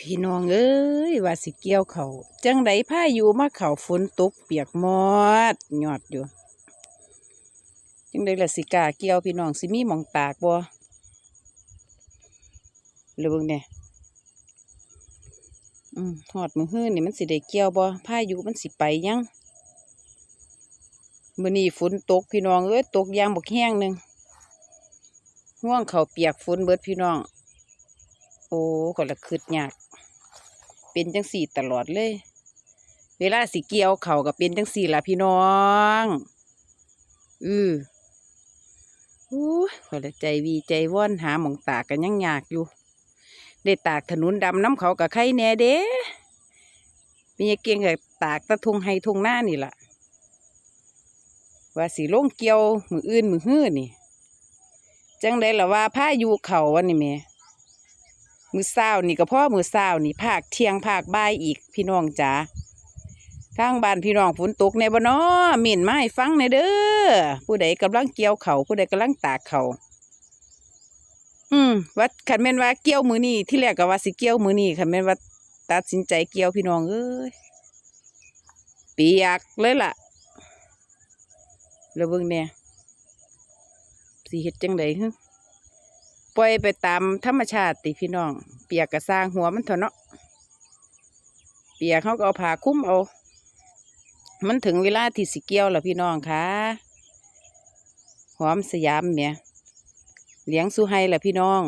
พี่น้องเอ้ยว่าสิเกี่ยวเขาจังไดพาอยุมาเขาฝนตกเปียกหมดหยอดอยู่ จังไดละสิกาเกี่ยวพี่น้องสิมีมองตากบ่เรือเบิ่งเนี่ยอืมหอดมือฮื้อนี่มันสิได้เกี่ยวบ่พาอยุมันสิไปยังมื้อนี้ฝนตกพี่น้องเอ้ยตกยางบักแห้งหนึ่งห่วงเขาเปียกฝนเบิดพี่น้อง โอ้ก็ละคืดยาก เป็นจังสี่ตลอดเลย เวลาสิเกี่ยวเขาวก็เป็นจังสี่ละพี่น้องอืออู้ก็ละใจวีใจว่อนหาหมองตากกันยังยากอยู่ ได้ตากถนนดำน้ำเขากับใครแน่เด้มีเกียงกับตากตะทงให้ทงหน้านี่ล่ะ ว่าสีลงเกี่ยวมืออื่นมือฮื้อนี่ จังได้ละว่าพายุเขาวันนี้แหม่ มือเศร้านี่ก็พ่อมือเศร้านี่ภาคเที่ยงภาคบ่ายอีกพี่น้องจ๋าทางบ้านพี่น้องฝนตกในบ่นอหมิ่นไม้ฟังในเด้อผู้ใดกำลังเกี่ยวเขาผู้ใดกำลังตากเขาอืมว่าคันแม่นว่าเกี่ยวมือนี่ที่แรกก็ว่าสิเกี่ยวมือนี่คันแม่นว่าตัดสินใจเกี่ยวพี่น้องเอ้ยเปียกเลยล่ะแล้วเบิ่งเนี่ยสิเฮ็ดจังไดฮึ ล่อยไปตามธรรมชาติติพี่น้อง เปียกกระสร้างหัวมันเถอะเนาะเปียกเขาก็เอาผ้าคุ้มเอา มันถึงเวลาที่สิเกี่ยวแล้วพี่น้องค่ะหอมสยามเนี่ยเลี้ยงสุไฮแหละพี่น้อง